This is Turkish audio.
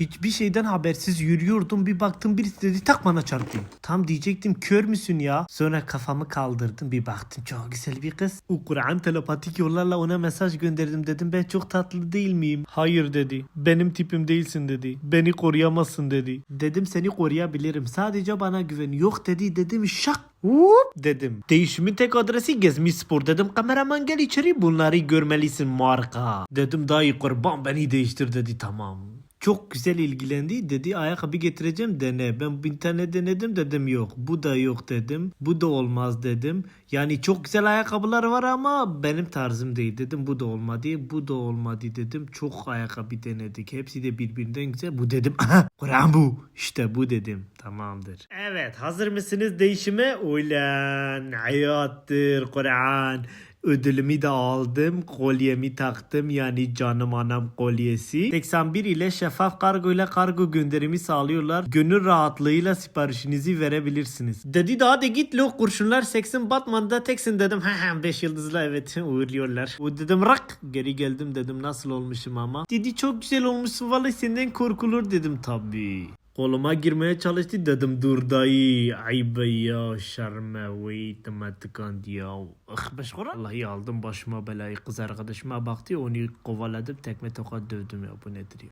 Hiçbir şeyden habersiz yürüyordum bir baktım birisi dedi tak bana çarptı. Tam diyecektim kör müsün ya? Sonra kafamı kaldırdım bir baktım çok güzel bir kız. O Kur'an telepatik yollarla ona mesaj gönderdim dedim ben çok tatlı değil miyim? Hayır dedi. Benim tipim değilsin dedi. Beni koruyamazsın dedi. Dedim seni koruyabilirim sadece bana güven. Yok dedi dedim şak Hop dedim. Değişimin tek adresi Gezmiş Spor dedim. Kameraman gel içeri bunları görmelisin marka. Dedim dayı kurban beni değiştir dedi tamam. Çok güzel ilgilendi dedi ayakkabı getireceğim dene. Ben bir tane denedim dedim yok. Bu da yok dedim. Bu da olmaz dedim. Yani çok güzel ayakkabılar var ama benim tarzım değil dedim. Bu da olmadı. Bu da olmadı dedim. Çok ayakkabı denedik. Hepsi de birbirinden güzel. Bu dedim. Kur'an bu. İşte bu dedim. Tamamdır. Evet hazır mısınız değişime? Ulan hayattır Kur'an. Ödülümü de aldım. Kolyemi taktım yani canım anam kolyesi. 81 ile şeffaf kargo ile kargo gönderimi sağlıyorlar. Gönül rahatlığıyla siparişinizi verebilirsiniz. Dedi daha de git lo kurşunlar seksin Batman'da teksin dedim. He 5 yıldızla evet uğurluyorlar. O dedim rak geri geldim dedim nasıl olmuşum ama. Dedi çok güzel olmuşsun vallahi senden korkulur dedim tabii. Koluma girmeye çalıştı dedim dur dayı ay be ya şarme ve tematıkan ya. Ah beşkora. Vallahi aldım başıma belayı kız arkadaşıma baktı onu kovaladım tekme tokat dövdüm ya bu nedir ya.